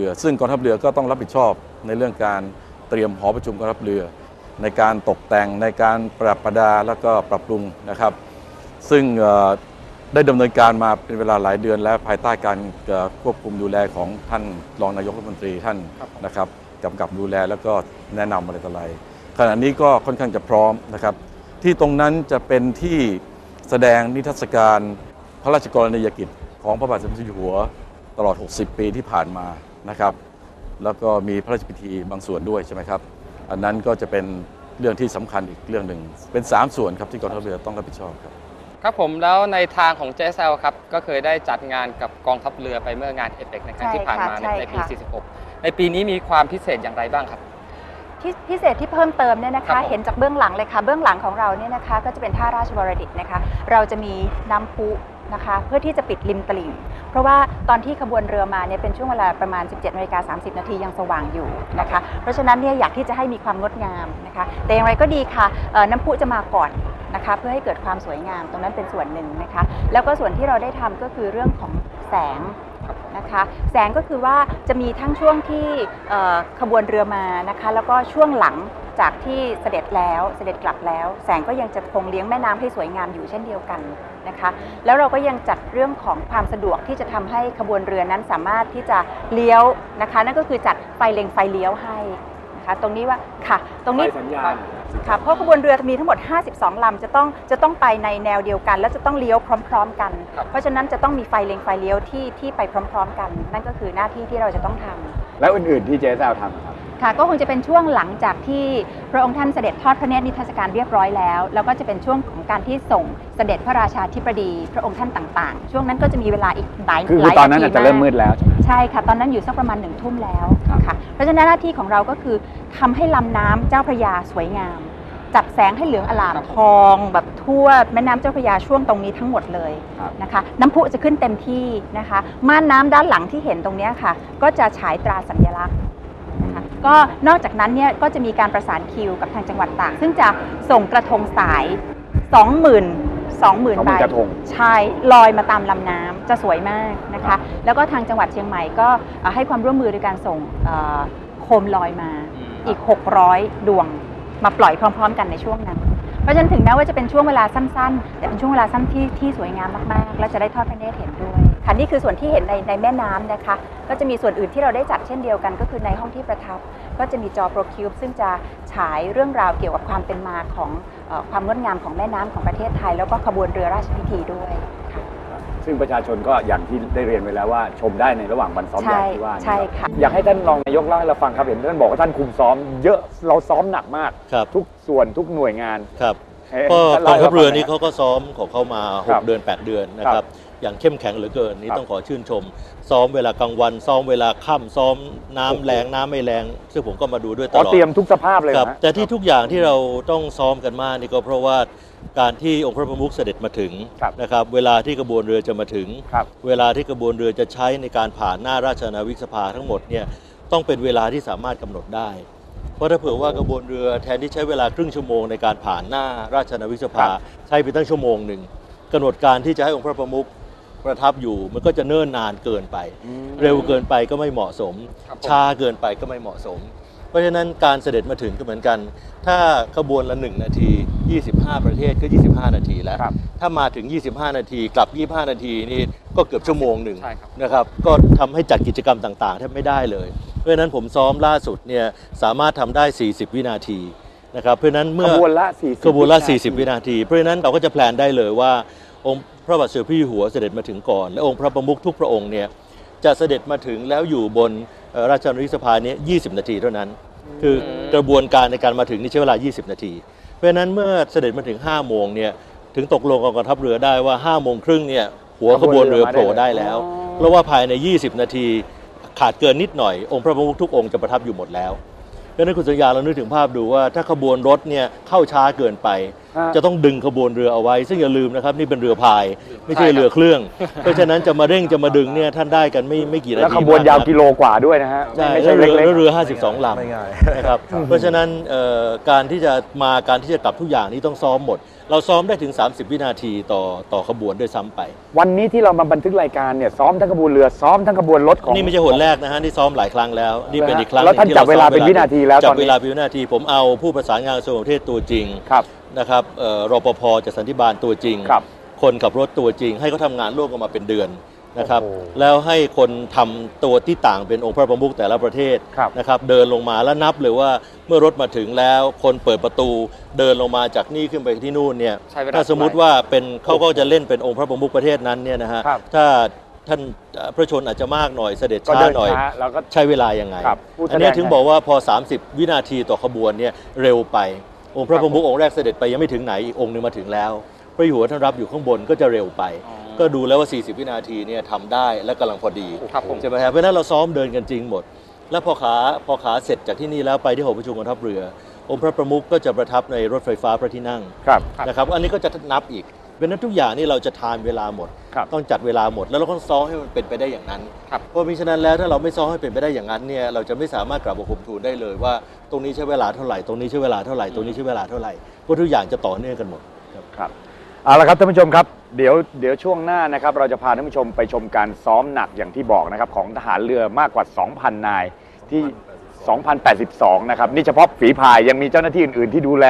เรือซึ่งกองทัพเรือก็ต้องรับผิดชอบในเรื่องการเตรียมหอประชุมกองทัพเรือ ในการตกแต่งในการปรับประดาแล้วก็ปรับปรุงนะครับ ซึ่งได้ดำเนินการมาเป็นเวลาหลายเดือน แล้วภายใต้การควบคุมดูแลของท่านรองนายกรัฐมนตรีท่านนะครับกำกับดูแลแล้วก็แนะนำอะไรต่ออะไรขณะนี้ก็ค่อนข้างจะพร้อมนะครับ ที่ตรงนั้นจะเป็นที่แสดงนิทรรศการพระราชกรณียกิจของพระบาทสมเด็จพระเจ้าอยู่หัวตลอด 60 ปีที่ผ่านมา นะครับ แล้วก็มีพระราชพิธีบางส่วนด้วยใช่ไหมครับ อันนั้นก็จะเป็นเรื่องที่สำคัญอีกเรื่องหนึ่ง เป็น 3 ส่วนครับที่กองทัพเรือต้องรับผิดชอบครับ ครับผมแล้วในทางของ JSL ครับก็เคยได้จัดงานกับกองทัพเรือไปเมื่องานเอเปกในครั้งที่ผ่านมาใช่ในค่ะในปีใช่ค่ะ46 ในปีนี้มีความพิเศษอย่างไรบ้างครับที่พิเศษที่เพิ่มเติมเนี่ยนะครัคะบผมเห็นจากเบื้องหลังเลยค่ะ เบื้องหลังของเราเนี่ยนะคะ ก็จะเป็นท่าราชบรดิตนะคะ เราจะมีน้ำพุ นะคะเพื่อที่จะปิดริมตลิ่ง เพราะว่าตอนที่ขบวนเรือมาเนี่ยเป็นช่วงเวลาประมาณ 17นาฬิกา30 นาทียังสว่างอยู่นะคะเพราะฉะนั้นเนี่ยอยากที่จะให้มีความงดงามนะคะแต่อย่างไรก็ดีค่ะน้ำพุจะมาก่อนนะคะเพื่อให้เกิดความสวยงามตรงนั้นเป็นส่วนหนึ่งนะคะแล้วก็ส่วนที่เราได้ทำก็คือเรื่องของแสง นะคะแสงก็คือว่าจะมีทั้งช่วงที่ขบวนเรือมานะคะแล้วก็ช่วงหลังจากที่เสด็จแล้วเสด็จกลับแล้ว แสงก็ยังจะคงเลี้ยงแม่น้ำให้สวยงามอยู่เช่นเดียวกันนะคะ แล้วเราก็ยังจัดเรื่องของความสะดวกที่จะทำให้ขบวนเรือนั้นสามารถที่จะเลี้ยวนะคะ นั่นก็คือจัดไฟเล็งไฟเลี้ยวให้นะคะ ตรงนี้ว่าค่ะ ตรงนี้สัญญาณ ค่ะเพราะขบวนเรือมีทั้งหมด 52 ลำจะต้องจะต้องไปในแนวเดียวกัน และจะต้องเลี้ยวพร้อม ๆ กัน ครับ เพราะฉะนั้นจะต้องมีไฟเล็งไฟเลี้ยวที่ที่ไปพร้อม ๆ กัน นั่นก็คือหน้าที่ที่เราจะต้องทำ แล้วอื่นๆที่เจสแอลทำครับ ค่ะก็คงจะเป็นช่วงหลังจากที่พระองค์ท่านเสด็จทอดพระเนตรนิทรรศการเรียบร้อยแล้ว แล้วก็จะเป็นช่วงของการที่ส่งเสด็จพระราชาธิบดี พระองค์ท่านต่างๆ ช่วงนั้นก็จะมีเวลาอีกหลายคือหคือลายตอนนั้นทีอาจจะเริ่มมืดแล้วใช่ไหม ใช่ค่ะ ตอนนั้นอยู่สักประมาณหนึ่งทุ่มแล้วครับ ค่ะเพ ราะฉะนั้นหน้าที่ของเราก็คือทำให้ลำน้ำเจ้าพระยาสวยงาม จัดแสงให้เหลืองอลามครับทอง แบบทั่วแม่น้ำเจ้าพระยาช่วงตรงนี้ทั้งหมดเลยครับนะคะ น้ำพุจะขึ้นเต็มที่นะคะ ม่านน้ำด้านหลังที่เห็นตรงเนี้ยค่ะ ก็จะฉายตราสัญลักษณ์นะคะก็นอกจากนั้นเนี่ยก็จะมีการประสานคิวกับทางจังหวัดตากซึ่งจะส่งกระทงสาย 20,000 20,000ใบ20,000กระทง ใช่ลอยมาตามลำน้ำจะสวยมากนะคะแล้วก็ทางจังหวัดเชียงใหม่ก็เอ่อให้ความร่วมมือในการส่งเอ่อโคมลอยมา อีก 600 ดวงมาปล่อยพร้อม ๆ กันในช่วงนั้น เพราะฉะนั้นถึงแม้ว่าจะเป็นช่วงเวลาสั้นๆ แต่เป็นช่วงเวลาสั้นที่ที่สวยงามมากๆ และจะได้ทอดพระเนตรเห็นด้วยค่ะนี่คือส่วนที่เห็นในในแม่น้ำนะคะ ก็จะมีส่วนอื่นที่เราได้จัดเช่นเดียวกัน ก็คือในห้องที่ประทับ ก็จะมีจอโปรคิวบซึ่งจะฉายเรื่องราวเกี่ยวกับความเป็นมาของเออ ความงดงามของแม่น้ำของประเทศไทย แล้วก็ขบวนเรือราชพิธีด้วยค่ะ ซึ่งประชาชนก็อย่างที่ได้เรียนไว้แล้วว่าชมได้ในระหว่างวันซ้อมใหญ่ใช่ที่ว่าใช่ค่ะ อยากให้ท่านรองนายกเล่าให้เราฟังครับเห็นท่านบอกว่าท่านคุมซ้อม เยอะเราซ้อมหนักมาก ครับ ทุกส่วนทุกหน่วยงานครับ เอ๊ะก็ท่านกองล่าให้ทัพเรือฟังหนี่ยเขาก็ซ้อมของเขามา ครับ6 เดือน 8 เดือนนะคครัรับ บ อย่างเข้มแข็งเหลือเกินนี่ครับต้องขอชื่นชม ซ้อมเวลากลางวัน ซ้อมเวลาค่ำซ้อมน้ำแรงน้ำไม่แรง ซึ่งผมก็มาดูด้วยตอ๋อลอดเตรียมทุกสภาพเลยครับนะแต่ที่ทุกอย่างที่เราต้องซ้อมกันมากนี่ก็เพราะว่าการที่องค์พระประมุขเสด็จมาถึงครับนะครับเวลาที่กระบวนเรือจะมาถึงครับเวลาที่กระบวนเรือจะใช้ในการผ่านหน้าราชอาณาวิกสภาทั้งหมดเนี่ยต้องเป็นเวลาที่สามารถกำหนดได้ เพราะถ้าเผื่อว่ากระบวนเรือแทนที่ใช้เวลาครึ่งชั่วโมงในการผ่านหน้าราชอาณาวิกสภาครับใช้ไปตั้งชั่วโมงหนึ่งกำหนดการที่จะให้องค์พระประมุข ประทับอยู่มันก็จะเนิ่นนานเกินไป เร็วเกินไปก็ไม่เหมาะสมครับผมช้าเกินไปก็ไม่เหมาะสม เพราะฉะนั้นการเสด็จมาถึงก็เหมือนกัน ถ้าขบวนละ 1 นาที 25 ประเทศก็ 25 นาทีแล้วครับถ้ามาถึง 25 นาทีกลับ 25 นาทีนี่ก็เกือบชั่วโมงหนึ่งใช่ครับนะครับก็ทำให้จัดกิจกรรมต่างๆแทบไม่ได้เลย เพราะฉะนั้นผมซ้อมล่าสุดเนี่ยสามารถทำได้ 40 วินาทีนะครับเพราะฉะนั้นขเมื่อบวนละ40ขบวนละ40 วินาที เพราะฉะนั้นเราก็จะแพลนได้เลยว่า องค์พระบาทสมเด็จพระเจ้าอยู่หัวเสด็จมาถึงก่อน และองค์พระประมุขทุกพระองค์เนี่ยจะเสด็จมาถึงแล้วอยู่บนเอ่อราชอาณาวิกสภาเนี้20 นาทีเท่านั้น คือกระบวนการในการมาถึงนี่ใช้เวลา 20 นาที เพราะฉะนั้นเมื่อเสด็จมาถึง 5 โมงเนี่ยถึงตกลงกับกองทัพเรือได้ว่า 5 โมงครึ่งเนี่ยหัวขบวนเรือโผล่ได้แล้วอ๋อเพราะว่าภายใน 20 นาทีขาดเกินนิดหน่อย องค์พระประมุขทุกองค์จะประทับอยู่หมดแล้ว เพราะฉะนั้นคุณสัญญาเรานึกถึงภาพดูว่า ถ้าขบวนรถเนี่ยเข้าช้าเกินไป ฮะ จะต้องดึงขบวนเรือเอาไว้ ซึ่งอย่าลืมนะครับนี่เป็นเรือพาย ไม่ใช่เรือเครื่อง เพราะฉะนั้นจะมาเร่งจะมาดึงเนี่ยท่านได้กันไม่ไม่กี่นาทีแล้วขบวนยาวกิโลกว่าด้วยนะฮะใช่ไม่แล้ใช่วเรือเล็กแล้วเรือ 52ลไม่ง่ายำนะครับเพราะฉะนั้นเอ่อการที่จะมาการที่จะกลับทุกอย่างนี้ต้องซ้อมหมด เราซ้อมได้ถึง 30 วินาทีต่อต่อขบวนด้วยซ้ำไปๆวันนี้ที่เรามาบันทึกรายการเนี่ยซ้อมทั้งขบวนเรือซ้อมทั้งขบวนรถของ นี่ไม่ใช่หนแรกนะฮะนี่ซ้อมหลายครั้งแล้วนี่เป็นอีกครั้งแล้วท่านหงที่จับเวลาซ้อมเป็นวินาทีแล้วจัตอบนนี้ เวลาเป็นวินาทีผมเอาผู้ประสานงานกระทรวงต่างประเทศตัวจริงครับ นะครับเอ่อรปภจากสันติบาลตัวจริง ครับ คนขับรถตัวจริง ให้เขาทำงานร่วมกันมาเป็นเดือน นะครับโอ้โหแล้วให้คนทำตัวที่ต่างเป็นองค์พระประมุขแต่ละประเทศครับนะครับเดินลงมาแล้วนับเลยว่าเมื่อรถมาถึงแล้วคนเปิดประตูเดินลงมาจากนี่ขึ้นไปที่นู่นเนี่ยใช้เวลาถ้าสมมุติว่าเป็นเขาก็จะเล่นเป็นองค์พระประมุขประเทศนั้นเนี่ยนะฮะครับถ้าท่านเอ่อพระชนอาจจะมากหน่อยเสด็จก็ช้าเดินหน่อยช้าแล้วก็ใช้เวลายังไงครับผู้แสดงอันเนี้ยถึงบอกว่าพอ 30 วินาทีต่อขบวนเนี่ยเร็วไปองค์พระประมุของค์แรกเสด็จไปยังไม่ถึงไหนอีกองค์หนึงมาถึงแล้ว พระอยู่หัวท่านรับอยู่ข้างบนก็จะเร็วไปอ๋อ ก็ดูแล้วว่า 40 วินาทีเนี่ยทำได้และกำลังพอดีครับผม ใช่ไหมครับเพราะฉะนั้นเราซ้อมเดินกันจริงหมด แล้วพอขาพอขาเสร็จจากที่นี่แล้วไปที่หอประชุมกองทัพเรือ องค์พระประมุขก็จะประทับในรถไฟฟ้าพระที่นั่งครับครับ นะครับอันนี้ก็จะนับอีกเพราะฉะนั้นทุกอย่างนี่เราจะทานเวลาหมด ครับ ต้องจัดเวลาหมดแล้วเราก็ต้องซ้อมให้มันเป็นไปได้อย่างนั้น ครับ เพราะมิฉะนั้นแล้วถ้าเราไม่ซ้อมให้เป็นไปได้อย่างนั้นเนี่ยเราจะไม่สามารถกลับมาคุมทูลได้เลยว่าตรงนี้ใช้เวลาเท่าไหร่ตรงนี้ใช้เวลาเท่าไหร่ตรงนี้ใช้เวลาเท่าไหร่เพราะทุกอย่างจะต่อเนื่องกันหมดครับครับ เอาละครับท่านผู้ชมครับเดี๋ยวเดี๋ยวช่วงหน้านะครับเราจะพาท่านผู้ชมไปชมการซ้อมหนักอย่างที่บอกนะครับของทหารเรือมากกว่า 2,000 นายที่ 2,082 นะครับนี่เฉพาะฝีพายยังมีเจ้าหน้าที่อื่นๆ ที่ดูแล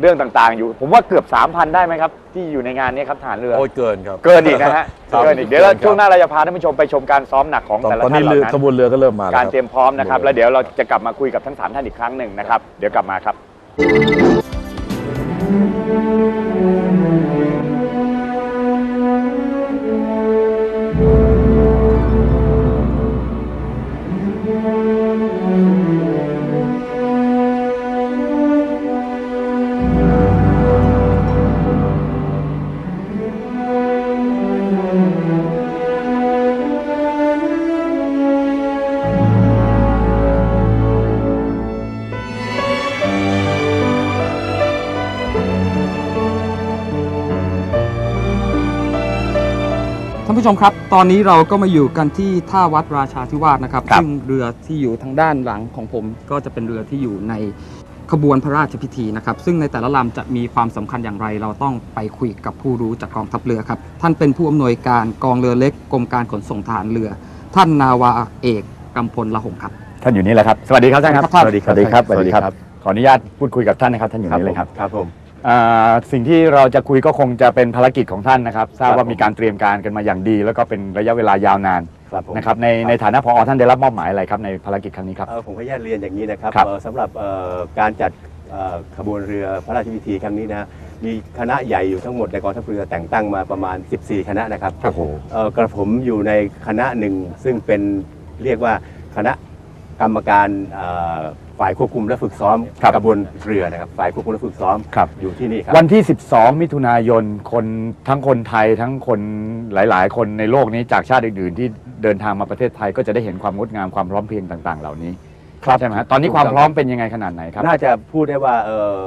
เรื่องต่างๆ อยู่ ผมว่าเกือบ 3,000 ได้ไหมครับ ที่อยู่ในงานนี้ครับทหารเรือ โอ้ยเกินครับ เกินอีกนะฮะครับเกินอีกเดี๋ยวเราช่วงหน้าเราจะพาท่านผู้ชมไปชมการซ้อมหนักของตอนแต่ละตอนท่านี้นเหเรือล่าขนั้นบวนเรือก็เริ่มมาแล้วการคบเตรียมพร้อมนะครับแล้วเดี๋ยวเราจะกลับมาคุยกับทั้งสามท่านอีกครั้งหนึ่งนะครับเดี๋ยวกลับมาครับท่านผู้ชมครับ ตอนนี้เราก็มาอยู่กันที่ท่าวัดราชาธิวาสนะครับครับ ซึ่งเรือที่อยู่ทางด้านหลังของผม ก็จะเป็นเรือที่อยู่ในขบวนพระราชพิธีนะครับ ซึ่งในแต่ละลำจะมีความสำคัญอย่างไร เราต้องไปคุยกับผู้รู้จากกองทัพเรือครับ ท่านเป็นผู้อำนวยการกองเรือเล็กกรมการขนส่งทหารเรือ ท่านนาวาเอกกำพลละหงครับ ท่านอยู่นี่แหละครับ สวัสดีครับท่านครับครับสวัสดีครับสวัสดีครับ สวัสดีครับ ขออนุญาตพูดคุยกับท่านนะครับ ท่านอยู่นี่เลยครับ ครับผม อ่าสิ่งที่เราจะคุยก็คงจะเป็นภารกิจของท่านนะครับ ทราบครับว่าผมมีการเตรียมการกันมาอย่างดี แล้วก็เป็นระยะเวลายาวนานครับผม นะครับในในฐานะพอท่านได้รับมอบหมายอะไรครับในภารกิจครั้งนี้ครับ เอ่อผมขออนุญาตเรียนอย่างนี้นะครับครับเอ่อสำหรับเอ่อการจัดเอ่อขบวนเรือพระราชพิธีครั้งนี้นะมีคณะใหญ่อยู่ทั้งหมดในกองทัพเรือแต่งตั้งมาประมาณ 14 คณะนะครับโอ้โห เอ่อกระผมอยู่ในคณะหนึ่งซึ่งเป็นเรียกว่าคณะกรรมการเอ่อ ฝ่ายควบคุมและฝึกซ้อมครับ กระบวนเรือนะครับฝ่ายควบคุมและฝึกซ้อมครับ อยู่ที่นี่ครับวันที่ 12 มิถุนายนคนทั้งคนไทยทั้งคนหลาย ๆ คนในโลกนี้จากชาติอื่น ๆ ที่เดินทางมาประเทศไทยก็จะได้เห็นความงดงามความพร้อมเพรียงต่าง ๆ เหล่านี้ ครับ ใช่ไหมฮะตอนนี้ความพร้อมเป็นยังไงขนาดไหนครับ น่าจะพูดได้ว่าเอ่อ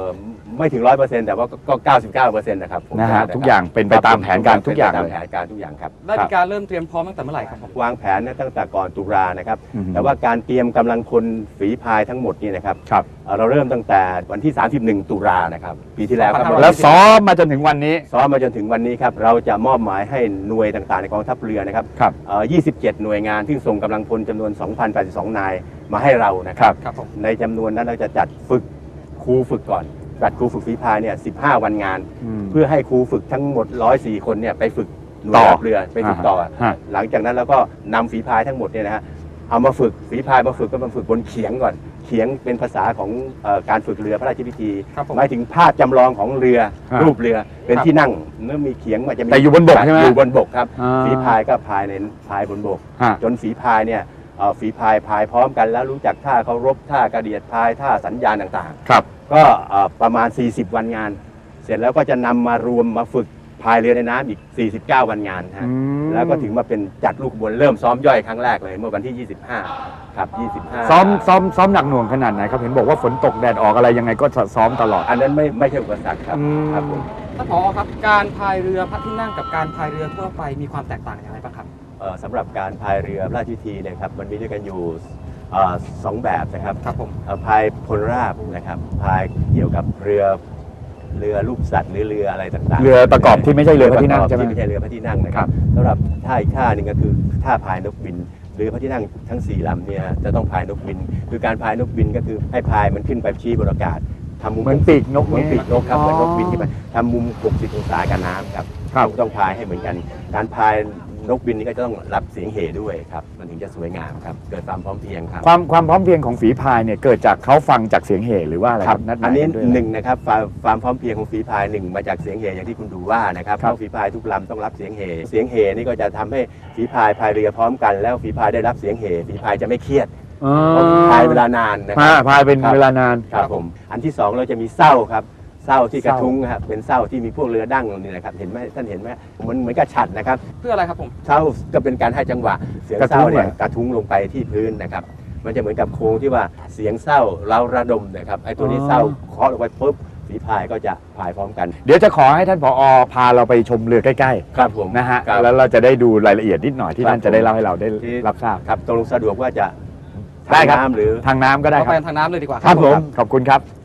ไม่ถึงร้อยเปอร์เซ็นต์แต่ว่าก็เก้าสิบเก้าเปอร์เซ็นต์นะครับผมนะฮะว่าทุกอย่างเป็นไปตามแผนการทุกอย่างเป็นเลไปยตามแผนการทุกอย่างครับ ได้มีการเริ่มเตรียมพร้อมตั้งแต่เมื่อไหร่ครับวางแผนเนี่ยตั้งแต่ก่อนตุลานะครับ อือฮึ แต่ว่าการเตรียมกำลังคนฝีพายทั้งหมดนี่นะครับครับ เอ่อเราเริ่มตั้งแต่วันที่ 31 ตุลานะครับ ปีที่แล้วครับครับแล้วซ้อมมาจนถึงวันนี้ ซ้อมมาจนถึงวันนี้ครับ เราจะมอบหมายให้หน่วยต่างๆ ในกองทัพเรือนะครับครับ เอ่อ27 หน่วยงานที่ส่งกำลังพลจำนวน 2,082 นาย มาให้เรานะครับ ครับผม ในจำนวนนั้นเราจะจัดฝึกครูฝึกก่อน จัดครูฝึกฝีพายเนี่ย15 วันงาน เพื่อให้ครูฝึกทั้งหมด 104 คนเนี่ยไปฝึกหน่วยต่อรับเรือไปฝึกต่อ ฮะ หลังจากนั้นเราก็นำฝีพายทั้งหมดเนี่ยนะฮะเอามาฝึกฝีพายมาฝึกก็มาฝึกบนเขียงก่อน เขียงเป็นภาษาของเออการฝึกเรือพระราชพิธีครับผม หมายถึงภาพจำลองของเรือฮะรูปเรือเป็นครับที่นั่งเมื่อมีเขียงมันจะมีแต่อยู่บนบกใช่ไหมอยู่บนบกครับอ่า ฝีพายก็พายในพายบนบก ฮะ จนฝีพายเนี่ยเอ่อ ฝีพายพายพร้อมกันแล้วรู้จักท่าเคารพท่ากระเดียดพายท่าสัญญาณต่างๆ ครับ ก็เอ่อประมาณ 40 วันงาน เสร็จแล้วก็จะนำมารวมมาฝึกพายเรือในน้ำอีก 49 วันงานฮะอืมแล้วก็ถึงมาเป็นจัดลูกขบวนเริ่มซ้อมย่อยครั้งแรกเลยเมื่อวันที่ 25 ครับ 25 ซ้อมซ้อมซ้อมหนักหน่วงขนาดไหนครับเห็นบอกว่าฝนตกแดดออกอะไรยังไงก็ซ้อมตลอด อันนั้นไม่ไม่ใช่อุปสรรคครับอืมครับผมท่านผอครับการพายเรือพระที่นั่งกับการพายเรือทั่วไปมีความแตกต่างอย่างไรบ้างครับเอ่อ สำหรับการพายเรือพระราชพิธีเนะครับมันมีด้วยกันอยู่เอ่อสองแบบนะครับครับผม เอ่อพายพลราบนะครับพายเกี่ยวกับเรือเรือรูปสัตว์หรือเรืออะไรต่างๆเรือประกอบที่ไม่ใช่เรือพระที่นั่งปกอบใช่ไหมที่ไม่ใช่เรือพระที่นั่งนะครับสำหรับท่าอีกท่าหนึ่งก็คือท่าพายนกบินเรือพระที่นั่งทั้งสี่ลำเนี่ยจะต้องพายนกบิน คือการพายนกบินก็คือให้พายมันขึ้นไปชี้บนอากาศทำมุม เหมือนปีกนกเหมือนปีกนกครับอ๋อเหมือนนกบินขึ้นไปทำมุม 60 องศากับน้ำครับครับ ต้องต้องพายให้เหมือนกัน การพาย นกบินนี่ก็จะต้องรับเสียงเฮด้วยครับ มันถึงจะสวยงามครับ เกิดความพร้อมเพรียงครับ ความความพร้อมเพรียงของฝีพายเนี่ยเกิดจากเขาฟังจากเสียงเห่หรือว่าอะไรคครัรับบนัดหอัมานยนี้กัด้วยอะไร หนึ่งนะครับความความพร้อมเพรียงของฝีพายหนึ่งมาจากเสียงเฮอย่างที่คุณดูว่านะครับครับ เพราะฝีพายทุกลำต้องรับเสียงเฮเสียงเฮนี่ก็จะทำให้ฝีพายพายเรือพร้อมกัน แล้วฝีพายได้รับเสียงเฮฝีพายจะไม่เครียดอ๋อเพราะพายเวลานานนะคพารับพายเป็นครับ เวลานาน ครับผมอันที่สองเราจะมีเศร้าครับ เศร้าที่กระเศร้าทุ้งครับเป็นเศร้าที่มีพวกเรือดั้งนี่นะครับเห็นไหมท่านเห็นไหมมันเหมือนกับฉัดนะครับเพื่ออะไรครับผมเศร้าก็เป็นการให้จังหวะเสียงกระเศทุ้ร้างเนี่ยเหรอกระทุ้งลงไปที่พื้นนะครับ มันจะเหมือนกับโค้งที่ว่าเสียงเศร้าเราระดมนะครับไอ้ตัวนี้เศร้าเคาะลงไปปุ๊บฝีพายก็จะพายพร้อมกัน เดี๋ยวจะขอให้ท่านผอพาเราไปชมเรือใกล้ครับผมๆนะฮะครับแล้วเราจะได้ดูรายละเอียดนิดหน่อยที่ครับท่านจะได้เล่าให้เราได้ที่รับทราบครับตกลงสะดวกว่าจะได้ครับทางน้ำหรือทางน้ำก็ได้เราครัไปบทางน้ำเลยดีกว่าครับผมขอบคุณครับ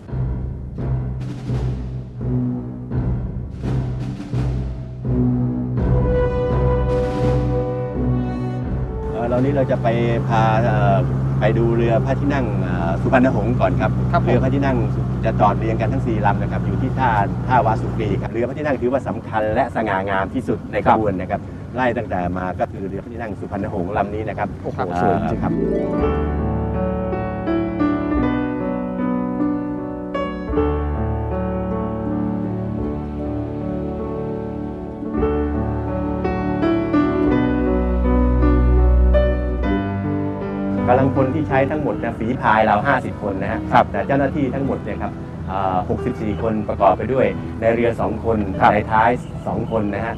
เอ่อเรานี้เราจะไปพาเอ่อไปดูเรือพระที่นั่งเอ่อสุพรรณหงส์ก่อนครับครับผมเรือพระที่นั่งจะจอดเรียงกันทั้งสี่ลำนะครับอยู่ที่ท่าท่าวาสุกรีครับเรือพระที่นั่งถือว่าสำคัญและสง่างามที่สุดในขบวนนะครับไล่ตั้งแต่มาก็คือเรือพระที่นั่งสุพรรณหงส์ลำนี้นะครับโอ้โหเอ่อสวยจริงครับ ที่ใช้ทั้งหมดนะฝีพายเรา50 คนนะฮะครับแต่เจ้าหน้าที่ทั้งหมดเนี่ยครับอ่า64 คนประกอบไปด้วย ในเรือ 2 คนครับ ในท้าย 2 คนนะฮะ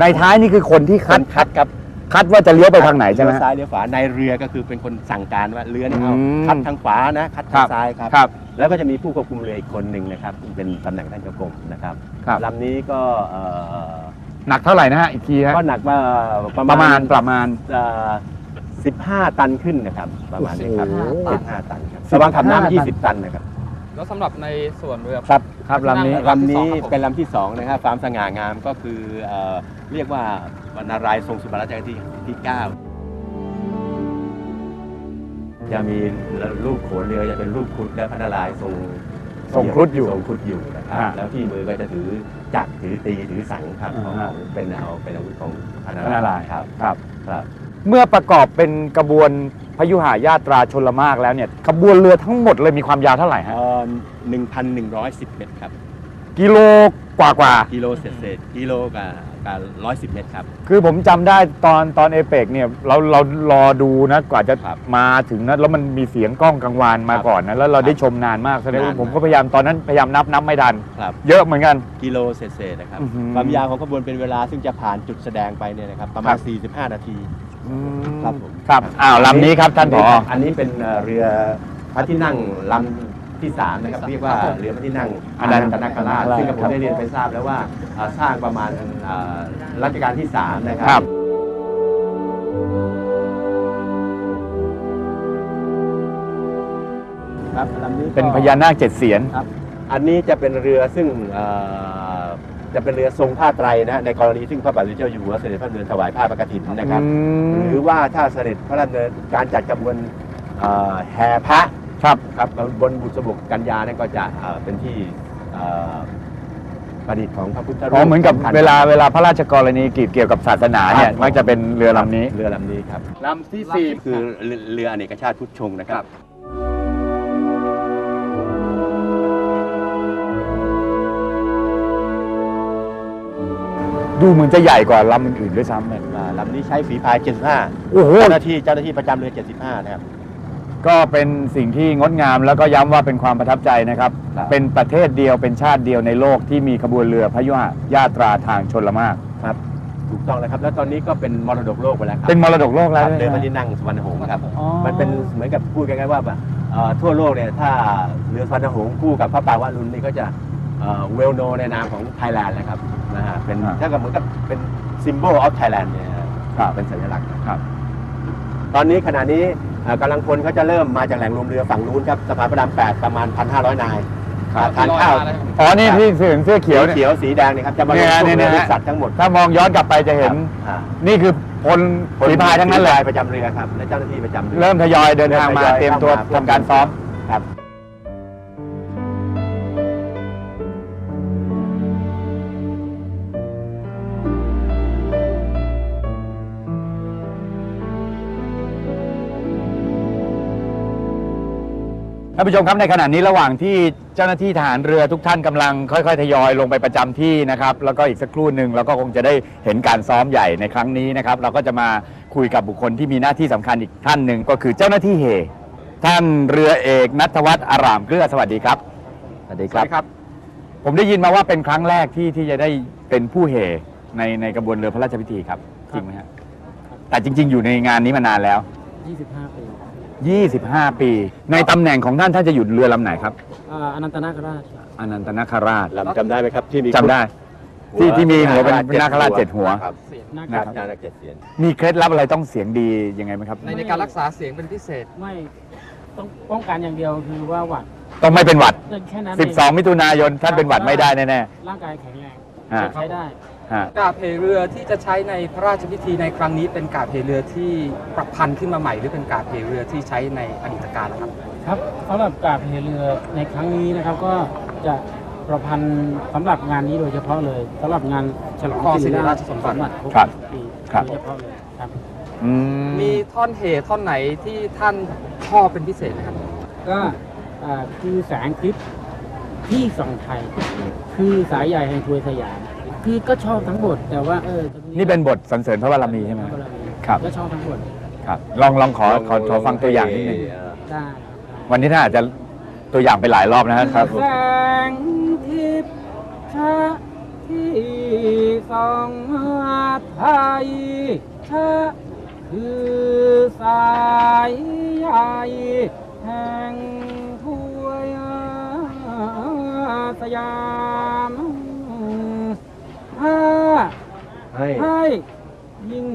ในท้ายนี่คือคนที่คัคัดดคัดครับคัดว่าจะเลี้ยวไปทางไหนใช่ไหม เลี้ยวซ้ายเลี้ยวขวาในเรือก็คือเป็นคนสั่งการว่าเรือเนี่ยเอาอืม คัดทางขวานะคัดครัทางบซ้ายครับ ครับ แล้วก็จะมีผู้ควบคุมเรืออีกคนหนึ่งนะครับซึ่งเป็นตำแหน่งท่านเจ้ากรมนะครับครับ ลำนี้ก็เอ่อหนักเท่าไหร่นะฮะอีกทีฮะก็หนักว่าประประมามาณณประมาณเอ่อ 15 ตันขึ้นนะครับประมาณนี้ครับโอ้โห 15ตันครับระวังขับ15น้ำ20 ตันนะครับ แล้วสำหรับในส่วนเรือ ครับครับลำนี้ ลำนี้ครับผม เป็นลำที่สองนะครับความสง่างามก็คือเอ่อเรียกว่าวรรณารายณ์ทรงสุบรรณรัชกาลที่ที่ 9 จะมีรูปโขนเรือจะเป็นรูปครุฑและพระนารายณ์ทรงทรงครุฑอยู่ทรงครุฑอยู่นะครับอ่าแล้วที่มือก็จะถือจักรถือตีถือสังครับของอ่าฮะของเป็นเอาเป็นอาวุธของพระนาพระนารารายยณ์ณ์ ครับครับ ครับ เมื่อประกอบเป็นกระบวนพยุหายาตราชนละมากแล้วเนี่ยขบวนเรือทั้งหมดเลยมีความยาวเท่าไหร่ฮะหนึ่งพันหนึ่งร้อยสิบเมตรครับ กิโลกว่ากว่ากิโลเศษเศษๆกิโลกับกับร้อยสิบเมตรครับ คือผมจำได้ตอนตอนเอเปกเนี่ยเราเรารอดูนะกว่าจะครับมาถึงนะแล้วมันมีเสียงกล้องกังวานมาครับก่อนนะแล้วเราได้ครับชมนานมากแสดงนาว่านผมมากก็พยายามตอนนั้นพยายามนับนับไม่ทัน ครับ เยอะเหมือนกัน กิโลเศษเศษๆนะครับ อื้อหือความยาวของขบวนเป็นเวลาซึ่งจะผ่านจุดแสดงไปเนี่ยนะครับประมาคณรับ45 นาที ครับผมครับอ้าวลำนี้ครับท่านผอ อันนี้เป็นเอ่อเรือพระที่นั่งลำที่สามนะครับเรียกว่าเรือพระที่นั่งอนันตนาคราชซึ่งกับผมได้เรียนไปทราบแล้วว่าเอ่อสร้างประมาณเอ่อรัชกาลที่สามนะคครัรับครับลำนี้ก็เป็นพญานาคเจ็ดเสียนครับอันนี้จะเป็นเรือซึ่งเอ่อ จะเป็นเรือทรงผ้าไตรนะฮะในกรณีซึ่งพระบาทสมเด็จเจ้าอยู่หัวเสด็จพระเดินถวายผ้าประกฐินนะครับหรือว่าถ้าเสด็จพระราชดำเนินการจัดกระบวนเอ่อแห่พระครับ ครับบนบุษบกกัญญาเนี่ยก็จะเอ่อเป็นที่เอ่อประดิษฐ์ของพระพุทธรูปอ๋อเหมือนกับสำคัญ เวลาเวลาพระราชกรณียกิจเกี่ยวกับศาสนาเนี่ยครับ มักจะเป็นเรือลำนี้ เรือลำนี้ครับลำที่สี่คือเรือเรืออเนกชาติพุทธชงนะครับ ดูเหมือนจะใหญ่กว่าลำอื่นๆด้วยซ้ำเนี่ยอ่าลำนี้ใช้ฝีพาย 75 โอ้โห เจ้าหน้าที่เจ้าหน้าที่ประจำเรือ 75 นะครับ ก็เป็นสิ่งที่งดงามแล้วก็ย้ำว่าเป็นความประทับใจนะครับ ครับ เป็นประเทศเดียวเป็นชาติเดียวในโลกที่มีขบวนเรือพยุหญาตราทางชนละมาก ครับ ถูกต้องแล้วครับ แล้วตอนนี้ก็เป็นมรดกโลกไปแล้วครัเป็นมรดกโลกคแล้วรับใช่เดินไหมมาที่นั่งสุวรรณหงส์ครับ อ๋อมันเป็นเหมือนกับพูดง่ายๆว่าแบบเอ่อทั่วโลกเนี่ยถ้าเรือสุวรรณหงส์คู่กับพระปรางวารุณนี่ก็จะเวลโนในนามของไทยแลนด์นะครับ นะฮะเป็นอ่า ถ้ากับเหมือนกับเป็นซิมโบลออฟไทยแลนด์เนี่ยครับเป็นสัญลักษณ์ ครับ ตอนนี้ขณะนี้เอ่อกำลังพลเขาจะเริ่มมาจากแหล่งรวมเรือฝั่งนู้นครับสะพานพระราม8ประมาณ 1,500 นายทานข้าวอ๋อ นี่ที่เสื้อเสื้อเขียวเนี่ย เขียวสีแดงเนี่ยครับจะมาลเนี่งยช่วงเนี่เรืยอเนี่ยสัตว์ทั้งหมดถ้ามองย้อนกลับไปจะเห็น อ่านี่คือพลฝีพายทั้งนั้นเลยฝีพาประจำเรือครับและเจ้าหน้าที่ประจำเรือ เริ่มทยอยเดินทางมาเริ่มทยอยเตรียมตัวเข้ามาทำการซ้อม ครับ ท่านผู้ชมครับในขณะนี้ระหว่างที่เจ้าหน้าที่ทหารเรือทุกท่านกำลังค่อยๆ ทยอยลงไปประจำที่นะครับ แล้วก็อีกสักครู่หนึ่งเราก็คงจะได้เห็นการซ้อมใหญ่ในครั้งนี้นะครับ เราก็จะมาคุยกับบุคคลที่มีหน้าที่สำคัญอีกท่านหนึ่งก็คือเจ้าหน้าที่เฮท่านเรือเอกนัทวัฒน์อารามเกลือสวัสดีครับ สวัสดีครับครับผมได้ยินมาว่าเป็นครั้งแรกที่ที่จะได้เป็นผู้เฮในในกระบวนเรือพระราชพิธีครับจริงไหมครับแต่จริง ๆ อยู่ในงานนี้มานานแล้ว 25 ปี 25 ปี ในตำแหน่งของท่านท่านจะอยู่เรือลำไหนครับ อ่าอนันตนาคราชครับอนันตนาคราชลำจำได้ไหมครับ ที่มีจำได้ ที่ที่มีหัวเป็นนาคราชเจ็ดหัว ครับนาคนาราคชราชเจ็ดเสียน มีเคล็ดลับอะไรต้องเสียงดียังไงไหมครับ ในในการรักษาเสียงเป็นพิเศษ ไม่ต้องป้องกันอย่างเดียวคือว่าหวัดต้องไม่เป็นหวัด แค่นั้นเอง12 มิถุนายนท่านเป็นหวัดไม่ได้แน่ ร่างกายแข็งแรงฮะใช้ได้ๆ ฮะ กาบเหเรือที่จะใช้ในพระราชพิธีในครั้งนี้เป็นกาบเหเรือที่ประพันธ์ขึ้นมาใหม่หรือเป็นกาบเหเรือที่ใช้ในอดีตการแล้วครับ ครับสำหรับกาบเหเรือในครั้งนี้นะครับก็จะประพันธ์สำหรับงานนี้โดยเฉพาะเลยสำหรับงานฉลองครองสิริราชสมบัติครบครับปีครับ โดยเฉพาะเลยครับอืมมีท่อนเหท่อนไหนที่ท่านชอบเป็นพิเศษไหมครับ ก็อ่าคือแสงทิพย์ที่ส่องไทย คือสายใหญ่แห่งทวยสยาม คือก็ชอบทั้งหมดแต่ว่าเออตรงนี่เป็นบทสรรเสริญพระบารมีใช่ไหมพะบารมีครับ ก็ชอบทั้งหมดครับ ลองลองขอขอขอฟังตัวอย่างนิดหนึ่งได้วันนี้ท่านอาจจะตัวอย่างไปหลายรอบนะครับ แสงทิพย์ชะที่ส่องไทยชะคือสายใหญ่แห่งทวยสยาม ถ้าให้ให้ยิ่ง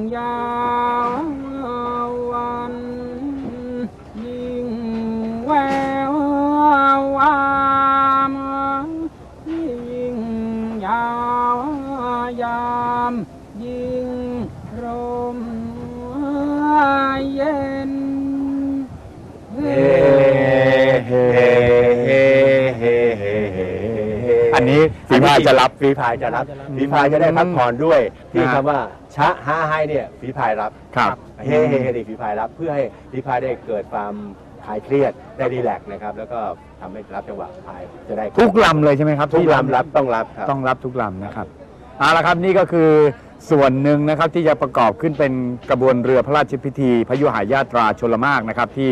จะรับฝีพายจะรับฝีพายจะได้พักผ่อนด้วย ที่นะฮะคำว่าชะฮาให้เนี่ยฝีพายรับครับเฮ้เฮ้เฮ้นี่ฝีพายรับ เพื่อให้ฝีพายได้เกิดความคลายเครียดได้รีแลกซ์นะครับ แล้วก็ทำให้รับจังหวะพายจะได้ทุกลำเลยใช่ไหมครับทุกที่ลำรับต้องรับครับต้องรับทุกลำนะครับเอาละครับนี่ก็คือส่วนหนึ่งนะครับที่จะประกอบขึ้นเป็นกระบวนเรือพระราชพิธี พยุหายาตราชลมากนะครับที่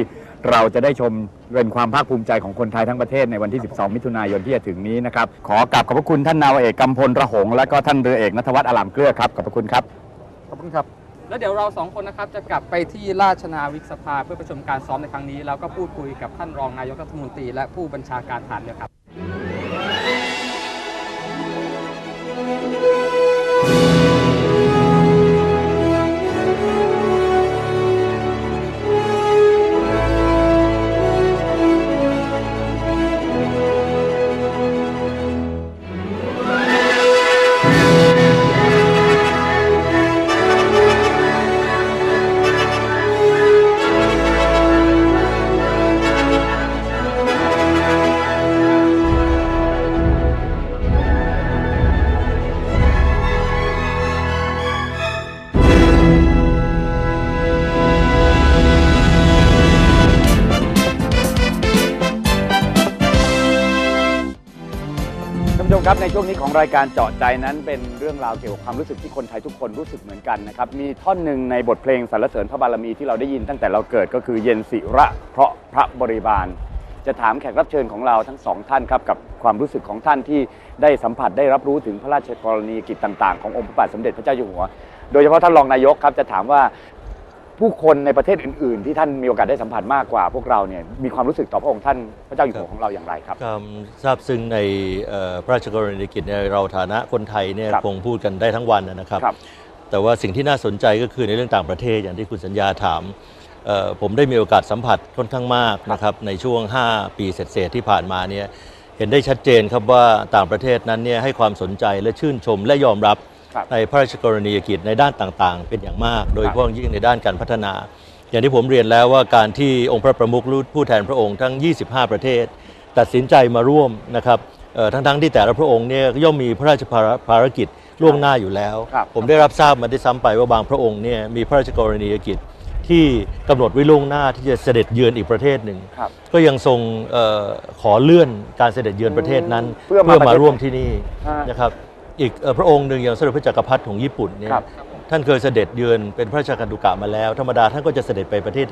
เราจะได้ชมเป็นความภาคภูมิใจของคนไทยทั้งประเทศในวันที่ 12 มิถุนายนที่จะถึงนี้นะครับ ขอกราบขอบพระคุณท่านนาวาเอกกำพลระหง และก็ท่านเรือเอกนัทวัฒน์อลามเกลือครับ ขอบพระคุณครับ ขอบคุณครับ แล้วเดี๋ยวเราสองคนนะครับจะกลับไปที่ราชนาวิกสภาเพื่อประชุมการซ้อมในครั้งนี้แล้วก็พูดคุยกับท่านรองนายกรัฐมนตรีและผู้บัญชาการฐานเรือครับ วงนี้ของรายการเจาะใจนั้นเป็นเรื่องราวเกี่ยวกับความรู้สึกที่คนไทยทุกคนรู้สึกเหมือนกันนะครับ มีท่อนหนึ่งในบทเพลงสรรเสริญพระบารมีที่เราได้ยินตั้งแต่เราเกิดก็คือเย็นสิระเพราะพระบริบาล จะถามแขกรับเชิญของเราทั้งสองท่านครับกับความรู้สึกของท่านที่ได้สัมผัสได้รับรู้ถึงพระราชกรณียกิจต่าง ๆ ขององค์พระบาทสมเด็จพระเจ้าอยู่หัว โดยเฉพาะท่านรองนายกครับจะถามว่า ผู้คนในประเทศอื่น ๆ ที่ท่านมีโอกาสได้สัมผัสมากกว่า พวกเราเนี่ยมีความรู้สึกต่อพระองค์ท่านพระเจ้าอยู่หัวของเราอย่างไรครับ ความซาบซึ้งในเอ่อพระราชกรณียกิจเนี่ยเราฐานะคนไทยเนี่ยครับคงพูดกันได้ทั้งวันนะครับ ครับแต่ว่าสิ่งที่น่าสนใจก็คือในเรื่องต่างประเทศอย่างที่คุณสัญญาถามเอ่อผมได้มีโอกาสสัมผัสค่อนข้างมากนะครับในช่วง 5 ปีเศษๆที่ผ่านมาเนี่ยเห็นได้ชัดเจนครับว่าต่างประเทศนั้นเนี่ยให้ความสนใจและชื่นชมและยอมรับครับ ในพระราชกรณียกิจในด้านต่างๆ เป็นอย่างมาก โดยเฉพาะยิ่งในด้านการพัฒนา อย่างที่ผมเรียนแล้วว่าการที่องค์พระประมุขหรือผู้แทนพระองค์ทั้ง 25 ประเทศ ตัดสินใจมาร่วมนะครับเอ่อทั้งๆที่แต่ละพระองค์เนี่ยย่อมมีพระราชภารภารกิจล่วงหน้าอยู่แล้วครับผมได้รับทราบมาได้ซ้ำไปว่าบางพระองค์เนี่ยมีพระราชกรณียกิจที่กำหนดไว้ล่วงหน้าที่จะเสด็จเยือนอีกประเทศหนึ่งครับก็ยังทรงเออขอเลื่อนการเสด็จเยือนประเทศนั้น เพื่อมาประเทศร่วมที่นี่ฮะนะครับ อีกเอ่อพระองค์หนึ่งอย่างสมเด็จพระจักรพรรดิของญี่ปุ่นเนี่ยครับ ท่านเคยเสด็จเยือนเป็นพระราชกรดุกะมาแล้ว ธรรมดาท่านก็จะเสด็จไปประเทศ